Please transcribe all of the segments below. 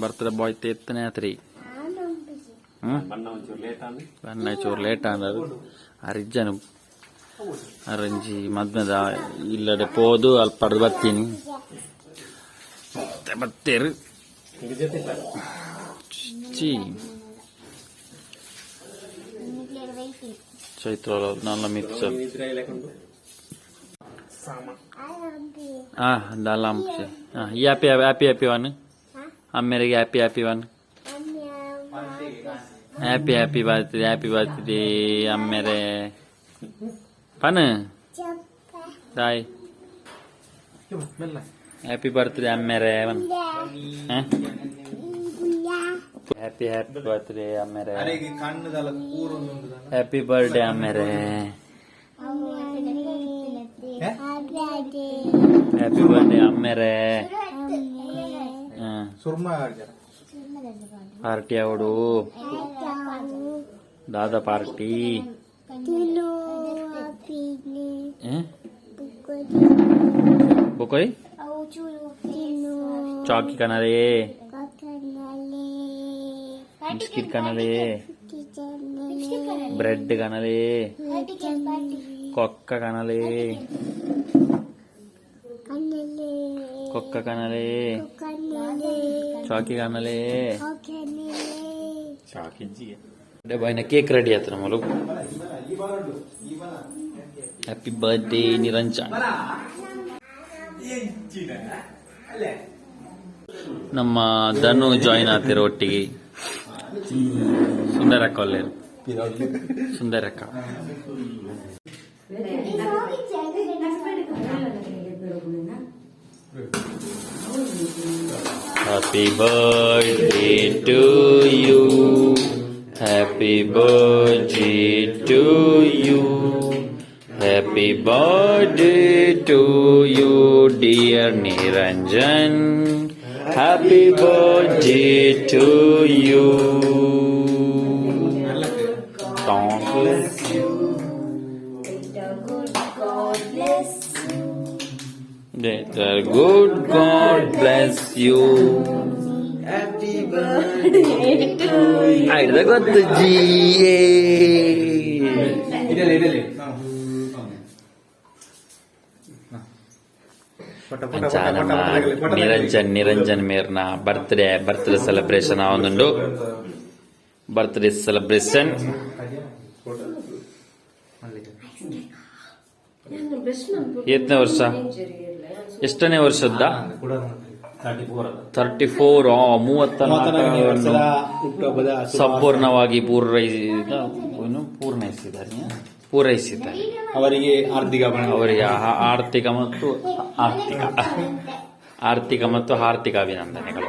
Birthday boy తెత్తనే అతడి బన్న చూరు late అందరు అరిజ్జను అరంజి మధ్యద ఇల్లడే పోదు అల్ పడదు బత్తిని బత్తేరు చైత్రలో నల్ల మిర్చి ఆ దాలాంపు యాపి యాపి యాపి వాను అమ్మరికి happy happy one happy happy birthday happy birthday అమ్మరే పను రాయ్ హ్యాపీ బర్త్డే అమ్మరే వన్ హ్యాపీ హ్యాపీ బర్త్డే అమ్మరే హ్యాపీ బర్త్డే అమ్మరే హ్యాపీ బర్త్డే అమ్మరే పార్టీ ఆవిడు దాదా పార్టీ. బొకోయ్? చాకీ కనరే బిస్కెట్ కనలే. బ్రెడ్ కనాలే. కొక్క కనలే. కుక్క కనలే. ಚಾಕಿ ಆಮೇಲೆ ಬಿಸ್ಕಿಟ್ ಕನಲೆ ಬ್ರೆಡ್ ಕನಲೆ ಕೊಕ್ಕ ಕನಲೆ ಕೊಕ್ಕ ಕನಲೆ ಚಾಕಿ ಕನಲೆ ಚಾಕಿ ಬಾಯ್ನ ಕೇಕ್ ರೆಡಿ ಆಯ್ತು ನಮ್ಮಲು ಹ್ಯಾಪಿ ಬರ್ತ್ಡೇ ನಿರಂಜನ್. ನಮ್ಮ ಧನು ಜಾಯಿನ್ ಆಗ್ತಿರೋ ಒಟ್ಟಿಗೆ. ಸುಂದರಕ್ಕ ಸುಂದರ ಸುಂದರಕ್ಕ. Happy birthday to you. Happy birthday to you. Happy birthday to you, dear Niranjan. Happy birthday to you. Let our good God bless you. Happy birthday. To you. I got the G. చాలా నిరంజన్ నిరంజన్ మీర్న birthday birthday celebration అవునుండు birthday celebration ఎత్తనే వర్ష ಎಷ್ಟನೇ ವರ್ಷದ thirty four ಮೂವತ್ತ ಸಂಪೂರ್ಣವಾಗಿ ಪೂರ್ಣೈಸಿದ್ದಾರೆ ಪೂರೈಸಿದ್ದಾರೆ ಅವರಿಗೆ ಆರ್ಥಿಕ ಅವರಿಗೆ ಆರ್ಥಿಕ ಮತ್ತು ಆರ್ಥಿಕ. ಆರ್ಥಿಕ ಮತ್ತು ಆರ್ಥಿಕ ಅಭಿನಂದನೆಗಳು.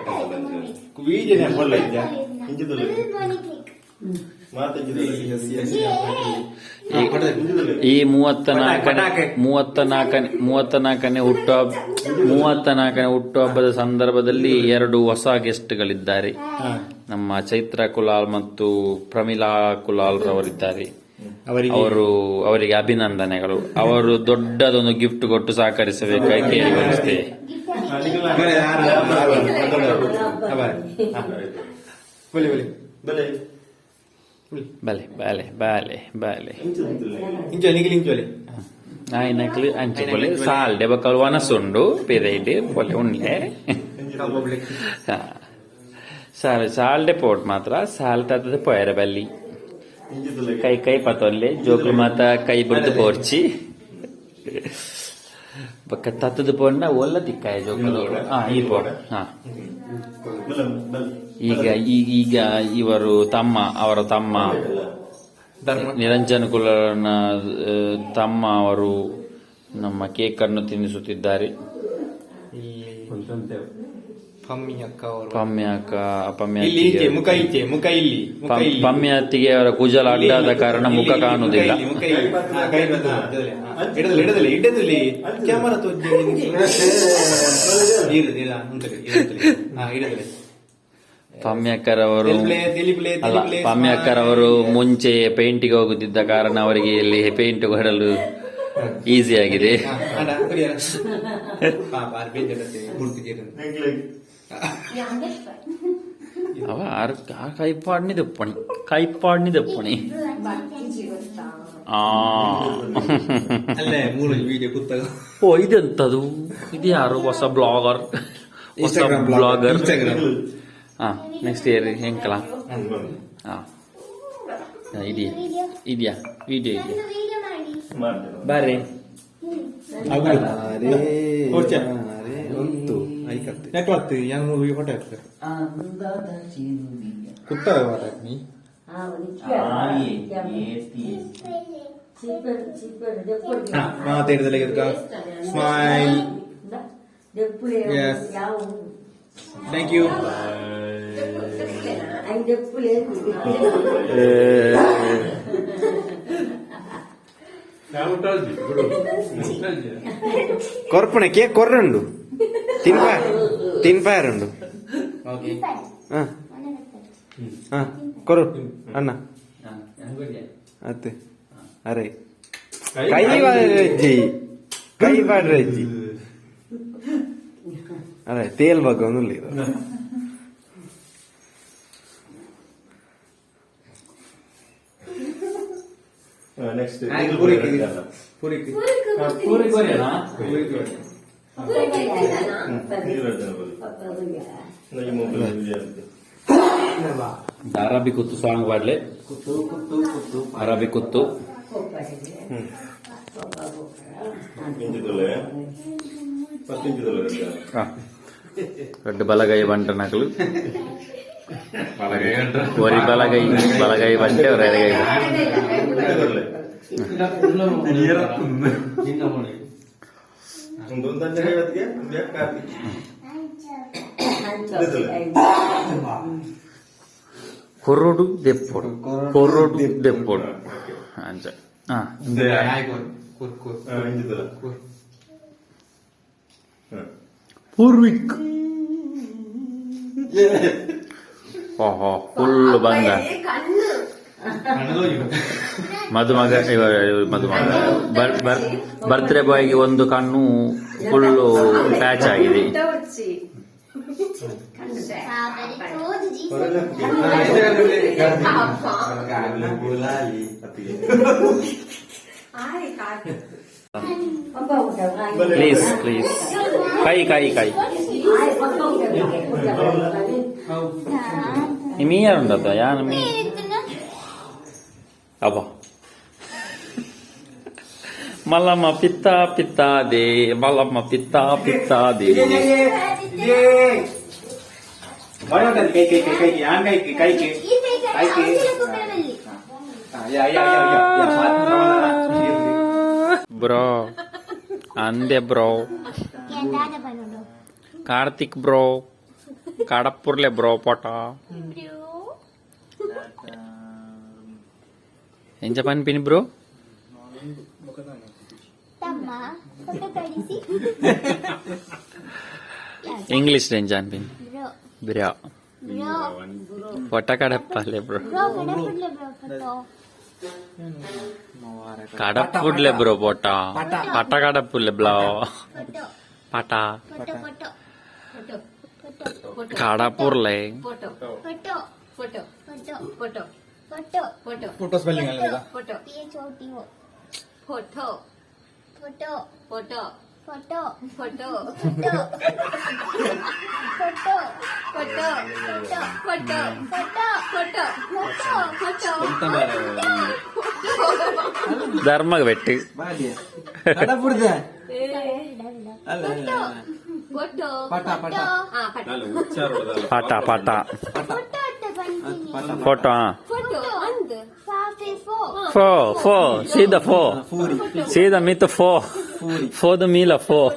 ಈ- ಮೂವತ್ತ ನಾಲ್ಕನೇ. ಮೂವತ್ತ ನಾಲ್ಕನೇ ಮೂವತ್ತ ನಾಲ್ಕನೇ ಹುಟ್ಟುಹಬ್ಬ ಮೂವತ್ತ ನಾಲ್ಕನೇ ಹುಟ್ಟುಹಬ್ಬದ ಸಂದರ್ಭದಲ್ಲಿ ಎರಡು ಹೊಸ ಗೆಸ್ಟ್ಗಳಿದ್ದಾರೆ ನಮ್ಮ ಚೈತ್ರ ಕುಲಾಲ್ ಮತ್ತು ಪ್ರಮಿಳಾ ಕುಲಾಲ್ ರವರಿದ್ದಾರೆ ಅವರಿಗೆ ಅವರು ಅವರಿಗೆ ಅಭಿನಂದನೆಗಳು ಅವರು ದೊಡ್ಡದೊಂದು ಗಿಫ್ಟ್ ಕೊಟ್ಟು ಸಹಕರಿಸಬೇಕಾಗಿ ಬಲೆ ಯಾರು ಬಲೆ ಬಲೆ ಬಲೆ ಬಲೆ ಬಾಲೆ ಬಾಲೆ ಬಾಲೆ ಇಂಚೋಲಿ ನಿಖಿಲ್ ಇಂಚೋಲಿ ఆయనకి అంచుకోలే సాల్డే బక్కలు వనసుండు పెరైతే పొలి ఉండే సాల్ సాల్డే పోట్ ಮಾತ್ರ ಸಾಲ್ ತತ್ತದ ಪೊಯರ ಬಲ್ಲಿ ಕೈ ಕೈ ಪತೊಲ್ಲೆ ಜೋಕುಲು ಮಾತ ಕೈ ಬಿಡ್ದು ಪೋರ್ಚಿ ಬಕ್ಕ ತತ್ತದ ಪೋಣ್ಣ ಒಲ್ಲ ತಿಕ್ಕಾಯ ಜೋಕುಲು ಹಾ ಈ ಪೋಡ್ ಹಾ ಈಗ ಈ- ಈಗ ಇವರು ತಮ್ಮ ಅವರ ತಮ್ಮ ಧರ್ಮ. ನಿರಂಜನ ಕುಲನ ಆ, ತಮ್ಮ ಅವರು ನಮ್ಮ ಕೇಕ್ ಅನ್ನು ತಿನ್ನಿಸುತ್ತಿದ್ದಾರೆ. ಇಲ್ಲಿ ಪಮ್ಮಿ ಅಕ್ಕ ಅವರು. ಪಮ್ಯಾಕ ಪಮ್ಯ ಇಲ್ಲಿ ಈಚೆ ಮುಖ ಈಚೆ ಮುಖ ಇಲ್ಲಿ ಮುಖ ಇಲ್ಲಿ. ಪಮ್ಯಾತಿಗೆ ಅವರ ಕುಜಲ ಅಡ್ಡಾದ ಕಾರಣ ಮುಖ ಇಲ್ಲಿ, ಕಾಣುವುದಿಲ್ಲ. ಮುಖ ಇಲ್ಲಿ, ಮುಖ ಇಲ್ಲಿ. ಹಾ, ಕೈ ಬರ್ತದೆ, ಇಡದಲ್ಲಿ, ಹಾ. ಇಡದಲ್ಲಿ ಇಡದಲ್ಲಿ ಇಡದಲ್ಲಿ ಕ್ಯಾಮರಾ ತೋಜಿ ಇರದು ಇಲ್ಲ ಉಂಟಲ್ಲಿ ಇಡದಲ್ಲಿ ಹಾ ಇಡದಲ್ಲಿ ಪಾಮ್ಯಾಕರ್ ಅವರು ಅಲ್ಲ ಪಾಮ್ಯಾಕರ್ ಅವರು ಮುಂಚೆ ಪೇಂಟಿಗೆ ಹೋಗುತ್ತಿದ್ದ ಕಾರಣ ಅವರಿಗೆ ಇಲ್ಲಿ ಪೇಂಟ್ ಹೊರಡಲು ಈಸಿ ಆಗಿದೆ. ಅವ ಆರು ಕಾಯಿಪಾಡ್ನಿದೆ ಪಣಿ ಕಾಯಿಪಾಡ್ನಿದೆ ಪಣಿ. ಓ ಇದೆಂತದು? ಇದು ಯಾರು? ಹೊಸ ಬ್ಲಾಗರ್? ಹೊಸ blogger? Ah, next year yang kelas. Ah. Nah, ini. Ini dia. Ini dia. Ini dia. Bare. Bare. Oh, Ya, thank you కొరపణ cake కొర్రండు తినిపా తినిపారండు కొరు అన్న అత్తే అరే ಕೈ ಬಾಡ್ರಜ್ಜಿ ಕೈ ಬಾಡ್ರಜ್ಜಿ അതെ ತೇಲ್ ഭാഗമൊന്നുമില്ല ഇത് ನೆಕ್ಸ್ಟ್ ಅರಾಬಿ ಕುತ್ತು ಸಾಂಗ್ ಪಾಡ್ಲೆ ಅರಾಬಿ ಕುತ್ತು ಹ್ಮ್. రెండు బలగయ్య వంట నకలు. వరి బలగయ్య బలగయ్య వంట రెడగాయ కొర్రోడు దెప్పోడు. కొర్రోడు దెప్పోడు. అంతే కొర్ కొర్ ಪೂರ್ವಿಕ್. ಓಹೋ ಫುಲ್ ಬಂದ. ಮದುಮಗ ಇವ ಮದುಮಗ. ಬರ್ತ್ಡೇ ಬಾಯ್ಗೆ ಒಂದು ಕಣ್ಣು ಫುಲ್ಲು ಪ್ಯಾಚ್ ಆಗಿದೆ. ಆಯ್ತು. Please, please. Kai, kai, kai. Ini ya rendah tuh ya, ini. Apa? Malam pita pita de, malam pita pita de. Ye, ye, ye. Ye. Bayar kan kai, kai, kai, kai, kai, kai, kai, kai, kai, kai, kai, kai, kai, kai, bro. అందే bro. Karthik bro. కడపూర్లే bro పొట. ఏం పని పిని bro? English నేను చాన్పిన్ bro. పొట్ట కడపాలి bro. കടപ്പുല്ലേ bro പൊട്ട പട്ട കടപ്പില്ലേ ബ്ലോ പട്ട കടപ്പുറല്ലേ photo spelling photo photo photo photo photo photo photo photo photo photo photo photo photo photo ధర్మ వెట్టి పాట పాట ఫోటో ఫో ఫో సీదా ఫో సీదా మీతో ఫో ഫൂരി ഫോർ മീല ഫോർ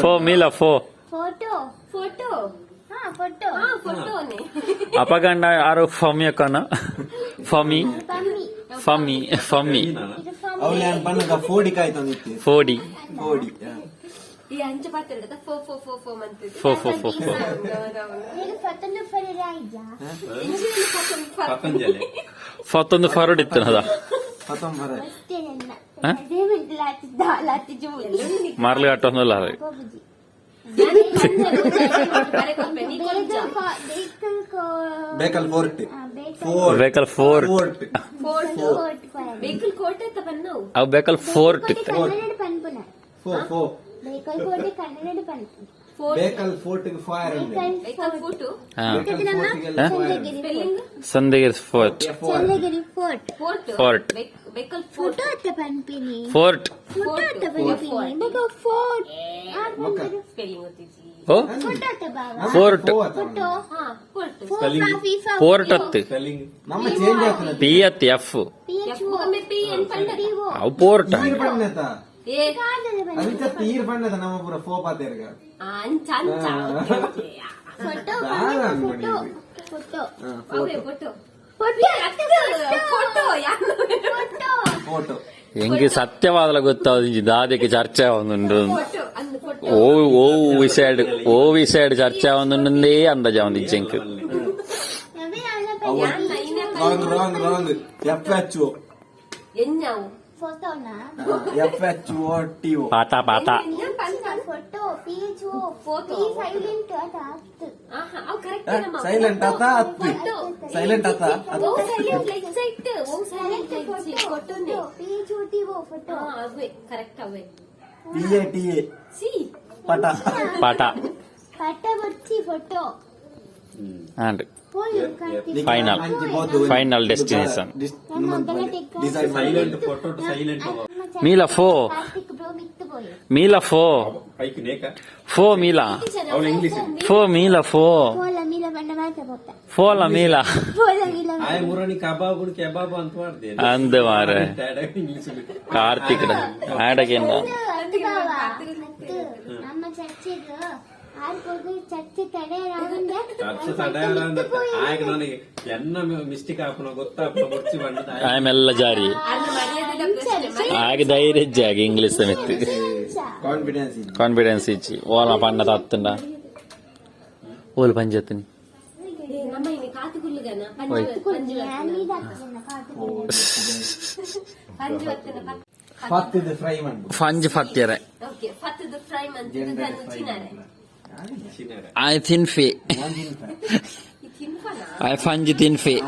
ഫോർ മീല ഫോർ ഫോട്ടോ ഫോട്ടോ അപ്പൊ കണ്ട ആരോ ഫമി ഒക്കെ ഫമി ഫമി ഫമി ഫോടി പത്തൊന്ന് ഫറോഡ് ഇത്തണതാ మార్లు కట్టొందో lorry Bekal fort Bekal fort ಅವು Bekal fort Bekal fort fort fort vehicle photo అట్ట పంపిణీ ఫోర్ట్ ఫోటో అట్ట పంపిణీ నాకు ఫోర్ట్ స్పెల్లింగ్ వచ్చేసి ఓ ఫోటో అట్ట బాగా ఫోర్ట్ ఫోటో హా ఫోర్ట్ స్పెల్లింగ్ ఫోర్ట్ అత్త స్పెల్లింగ్ మమ్మ చేంజ్ అవుతున్నా పి అత్ ఎఫ్ పి ఎఫ్ మే పి ఎన్ పంటది ఓ ఆ ఫోర్ట్ తీర్ పడనేత ఏ అవిత తీర్ పడనేత నమ్మ పూర ఫో పాతేరుగా అంచ అంచ ఫోటో ఫోటో ఫోటో ఫోటో എങ്ക സത്യവാദല കുത്താതിഞ്ചി ദാദ്യക്ക് ചർച്ച ആവുന്നുണ്ട് ഓ ഓ വിഷയായിട്ട് ഓ വിഷയായിട്ട് ചർച്ച ആവുന്നുണ്ടേ അന്താ ചാവുന്നിച്ചെങ്ക് എന്നാവും H O ಎನ್ನಾವು ಫೋಟೋನಾ F H O T O ಪಾಠ ಪಾಠ ಎನ್ನ ಪಂಡ photo P H O Photo. P silent ಅದ ಹತ್ತು ಆಹಾ ಅವು ಕರೆಕ್ಟ್ ನಮ್ಮ ಸೈಲೆಂಟ್ ಆತ ಹತ್ತಿ ಸೈಲೆಂಟ್ ಆತ O silent like sight O silent like ಫೋಟೋನೆ P H O T O photo ಹಾ ಅವೇ correct away P A T A C ಪಟ ಪಾಠ ಕಟ್ಟ ಬರ್ಚಿ photo and phone Karthik destination Final destination. Silent photo silent ಮೀಲ ಫೋ ಮೀಲ ಫೋ ಫೋ ಮೀಲ ಫೋ ಮೀಲ ಫೋ ಫೋಲ ಮೀಲ ಅಂದ ಮಾರ ಇಂಗ್ಲಿಷ್ ಕಾರ್ತಿಕ್ ಆಡಗೇನ ಚರ್ಚೆ ನನಗೆ. ಎನ್ನ ಮಿಸ್ಟೇಕ್ ಆಮೆಲ್ಲ ಜಾರಿ. ಆಗ ಧೈರ್ಯ ಜಾಗ ಇಂಗ್ಲಿಷ್ ಮೆತ್ತಿ ಕಾನ್ಫಿಡೆನ್ಸ್ ಕಾನ್ಫಿಡೆನ್ಸ್ ಇಚ್ಚಿ ಓಲ ಪಣ್ಣ ತಾತ್ತುಂಡ ಓಲ್ ಮಾಡ್ಬೋದು. ಫಂಜ್ ಫತ್ಯರೆ okay I thin fit. I find you thin fit.